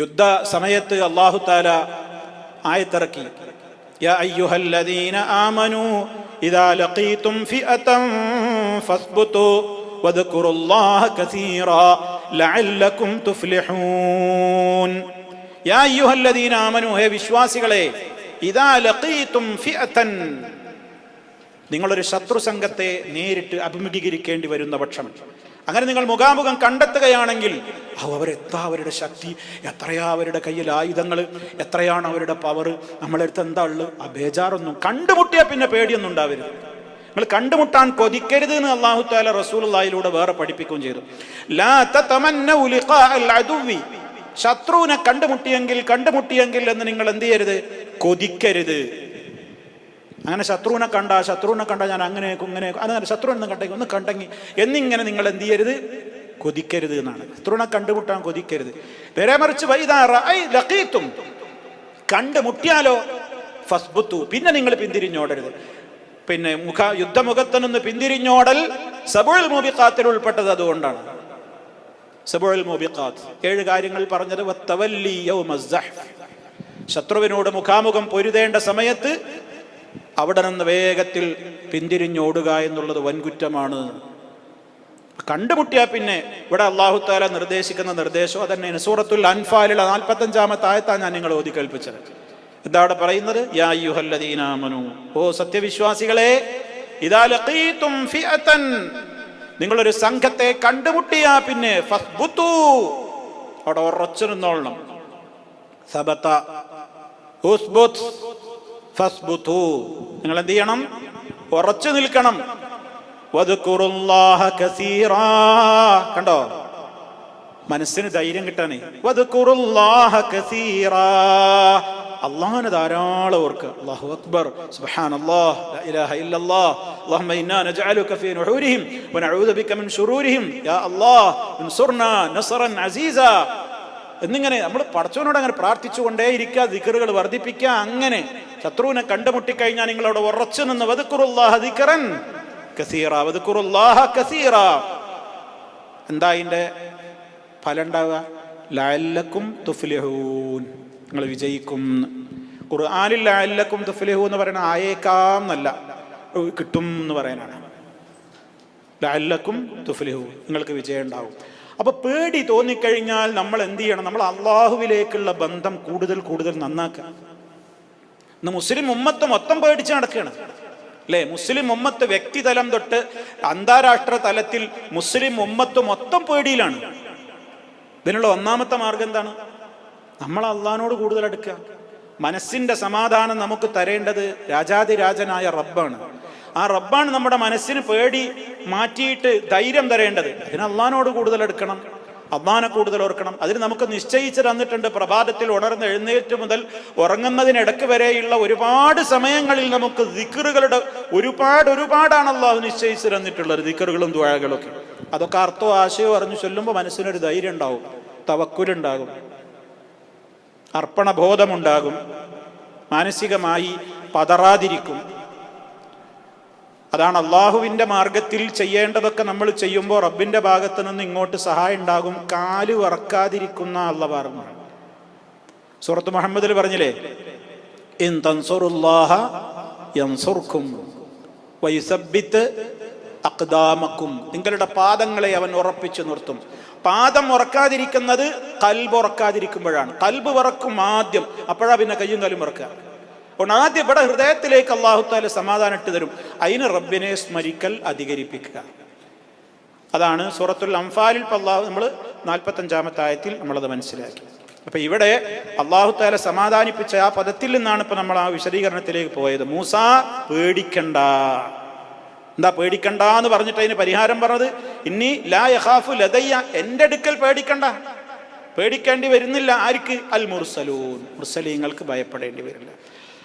യുദ്ധ സമയത്ത് അള്ളാഹു താല ആയത്തിറക്കി വിശ്വാസികളെ നിങ്ങളൊരു ശത്രു സംഘത്തെ നേരിട്ട് അഭിമുഖീകരിക്കേണ്ടി വരുന്ന പക്ഷം അങ്ങനെ നിങ്ങൾ മുഖാമുഖം കണ്ടെത്തുകയാണെങ്കിൽ "ഔ, അവരെത്താ അവരുടെ ശക്തി എത്രയാ അവരുടെ കയ്യിൽ ആയുധങ്ങൾ എത്രയാണ് അവരുടെ പവർ നമ്മളെടുത്ത് എന്താ ഉള്ളത് ആ ബേജാറൊന്നും. കണ്ടുമുട്ടിയാൽ പിന്നെ പേടിയൊന്നും ഉണ്ടാവരുത്. നിങ്ങൾ കണ്ടുമുട്ടാൻ കൊതിക്കരുത് എന്ന് അള്ളാഹു താല റസൂലിലൂടെ വേറെ പഠിപ്പിക്കുകയും ചെയ്തു. ശത്രുവിനെ കണ്ടുമുട്ടിയെങ്കിൽ കണ്ടുമുട്ടിയെങ്കിൽ എന്ന് നിങ്ങൾ എന്ത് ചെയ്യരുത്? കൊതിക്കരുത്. അങ്ങനെ ശത്രുവിനെ കണ്ട ശത്രുവിനെ കണ്ട ഞാൻ അങ്ങനെ ഇങ്ങനെ അങ്ങനെ ശത്രുവിനെ കണ്ടെങ്കിൽ ഒന്ന് കണ്ടെങ്കിൽ എന്നിങ്ങനെ നിങ്ങൾ എന്ത് ചെയ്യരുത്? കൊതിക്കരുത് എന്നാണ്. ശത്രുവിനെ കണ്ടുമുട്ടാൻ കൊതിക്കരുത്. നേരെ മറിച്ച് വൈതാറും കണ്ടുമുട്ടിയാലോ ഫസ്ബുത്തു. പിന്നെ നിങ്ങൾ പിന്തിരിഞ്ഞോടരുത്. പിന്നെ മുഖ യുദ്ധമുഖത്ത് നിന്ന് പിന്തിരിഞ്ഞോടൽ സബുൽ മൂബിഖാത്തിൽ ഉൾപ്പെട്ടത് അതുകൊണ്ടാണ്. സബുൽ മൂബിഖാത്ത്. ഏഴ് കാര്യങ്ങൾ പറഞ്ഞത്. ശത്രുവിനോട് മുഖാമുഖം പൊരുതേണ്ട സമയത്ത് അവിടെ നിന്ന് വേഗത്തിൽ പിന്തിരിഞ്ഞോടുക എന്നുള്ളത് വൻകുറ്റമാണ്. കണ്ടുമുട്ടിയാൽ പിന്നെ ഇവിടെ അള്ളാഹു താല നിർദ്ദേശിക്കുന്ന നിർദ്ദേശം അതന്നെ സൂറത്തുൽ അൻഫാലിലെ നാൽപ്പത്തഞ്ചാമത്തെ ആയത്താണ് ഞാൻ നിങ്ങൾ ഓതി കേൾപ്പിച്ചത്. എന്താ അവിടെ പറയുന്നത് യാ ഓ സത്യവിശ്വാസികളെ ഇദാ ലഖീതും നിങ്ങളൊരു സംഘത്തെ കണ്ടുമുട്ടിയാ പിന്നെ അവിടെ ഉറച്ചു നിന്നോളണം. ഫസ്ബുത്തു നിങ്ങൾ എന്ത് ചെയ്യണം ഉറച്ചു നിൽക്കണം വദ്കുറുല്ലാഹ കസീറാ കണ്ടോ മനസ്സിന് ധൈര്യം കിട്ടാനേ വദ്കുറുല്ലാഹ കസീറാ അള്ളാഹനെ ധാരാളം ഓർക്ക് അല്ലാഹു അക്ബർ സുബ്ഹാനല്ലാഹ് ലാ ഇലാഹ ഇല്ലല്ലാഹ് اللهم إنا نجعلك في نحورهم ونعوذ بك من شرورهم يا الله انصرنا نصرا عزيزا എന്നിങ്ങനെ നമ്മൾ പടച്ചവനോട് അങ്ങനെ പ്രാർത്ഥിച്ചുകൊണ്ടേ ഇരിക്കുക ദിക്കറുകൾ വർദ്ധിപ്പിക്കുക അങ്ങനെ ശത്രുവിനെ കണ്ടുമുട്ടിക്കഴിഞ്ഞാൽ നിങ്ങൾ അവിടെ ഉറച്ചു നിന്ന് വതുക്കുറുല്ലാഹ ദിക്കറൻ കസീറ വതുക്കുറുല്ലാഹ കസീറ. എന്താ അതിന്റെ ഫലം ഉണ്ടാവുക? ലാലക്കും തുഫ്ലിഹൂൻ. നിങ്ങൾ വിജയിക്കും ഖുർആാനിൽ ലാലക്കും തുഫ്ലിഹൂ എന്ന് പറയുന്ന ആയേക്കാം എന്നല്ല കിട്ടും എന്ന് പറയാനാണ് ലാലക്കും തുഫ്ലിഹൂ നിങ്ങൾക്ക് വിജയം ഉണ്ടാവും. അപ്പൊ പേടി തോന്നിക്കഴിഞ്ഞാൽ നമ്മൾ എന്ത് ചെയ്യണം? നമ്മൾ അള്ളാഹുവിലേക്കുള്ള ബന്ധം കൂടുതൽ കൂടുതൽ നന്നാക്കുക. ഇന്ന് മുസ്ലിം ഉമ്മത്ത് മൊത്തം പേടിച്ച് നടക്കുകയാണ്. അല്ലേ? മുസ്ലിം ഉമ്മത്ത് വ്യക്തി തലം തൊട്ട് അന്താരാഷ്ട്ര തലത്തിൽ മുസ്ലിം ഉമ്മത്ത് മൊത്തം പേടിയിലാണ്. ഇതിനുള്ള ഒന്നാമത്തെ മാർഗം എന്താണ്? നമ്മൾ അള്ളഹാനോട് കൂടുതൽ അടുക്കുക. മനസ്സിന്റെ സമാധാനം നമുക്ക് തരേണ്ടത് രാജാതിരാജനായ റബ്ബാണ്. ആ റബ്ബാണ് നമ്മുടെ മനസ്സിന് പേടി മാറ്റിയിട്ട് ധൈര്യം തരേണ്ടത്. അതിന് അള്ളഹാനോട് കൂടുതൽ എടുക്കണം. അള്ളഹാനെ കൂടുതൽ ഓർക്കണം. അതിന് നമുക്ക് നിശ്ചയിച്ച് തന്നിട്ടുണ്ട് പ്രഭാതത്തിൽ ഉണർന്ന് എഴുന്നേറ്റ് മുതൽ ഉറങ്ങുന്നതിനിടക്ക് വരെയുള്ള ഒരുപാട് സമയങ്ങളിൽ നമുക്ക് ദിക്കറുകളുടെ ഒരുപാട് ഒരുപാടാണ് അള്ളാഹു നിശ്ചയിച്ച് തന്നിട്ടുള്ളത് ദിക്കറുകളും ദ്വാഴകളൊക്കെ അതൊക്കെ അർത്ഥവും ആശയവും അറിഞ്ഞു ചൊല്ലുമ്പോൾ മനസ്സിനൊരു ധൈര്യം ഉണ്ടാവും. തവക്കുരുണ്ടാകും അർപ്പണബോധമുണ്ടാകും. മാനസികമായി പതറാതിരിക്കും. അതാണ് അള്ളാഹുവിന്റെ മാർഗത്തിൽ ചെയ്യേണ്ടതൊക്കെ നമ്മൾ ചെയ്യുമ്പോൾ റബ്ബിന്റെ ഭാഗത്ത് നിന്ന് ഇങ്ങോട്ട് സഹായം ഉണ്ടാകും. കാൽ വറക്കാതിരിക്കുന്ന അള്ള പറഞ്ഞു സൂറത്ത് മുഹമ്മദിൽ പറഞ്ഞില്ലേ? ഇൻ അക്ദാമക്കും നിങ്ങളുടെ പാദങ്ങളെ അവൻ ഉറപ്പിച്ചു നിർത്തും. പാദം ഉറക്കാതിരിക്കുന്നത് കൽബ് ഉറക്കാതിരിക്കുമ്പോഴാണ്. കൽബ് ഉറക്കും ആദ്യം. അപ്പോഴാ പിന്നെ കയ്യും കാലും ഉറക്കുക അപ്പോൾ ആദ്യം ഇവിടെ ഹൃദയത്തിലേക്ക് അള്ളാഹുത്താൽ സമാധാനം ഇട്ട് തരും. അതിന് റബ്ബിനെ സ്മരിക്കൽ അധികരിപ്പിക്കുക. അതാണ് സൂറത്തുൽ അംഫാലിൽ അള്ളാഹു നമ്മൾ നാൽപ്പത്തഞ്ചാമത്തെ ആയത്തിൽ നമ്മളത് മനസ്സിലാക്കി. അപ്പൊ ഇവിടെ അള്ളാഹു താല സമാധാനിപ്പിച്ച ആ പദത്തിൽ നിന്നാണ് ഇപ്പൊ നമ്മൾ ആ വിശദീകരണത്തിലേക്ക് പോയത്. മൂസ പേടിക്കണ്ട. എന്താ പേടിക്കണ്ട എന്ന് പറഞ്ഞിട്ട് അതിന് പരിഹാരം പറഞ്ഞത്? ഇനി ലാ യഹാഫു ലതയ്യ എന്റെ അടുക്കൽ പേടിക്കണ്ട. പേടിക്കേണ്ടി വരുന്നില്ല. ആർക്ക്? അൽ മുർസലൂൻ. മുർസലീങ്ങൾക്ക് ഭയപ്പെടേണ്ടി വരില്ല.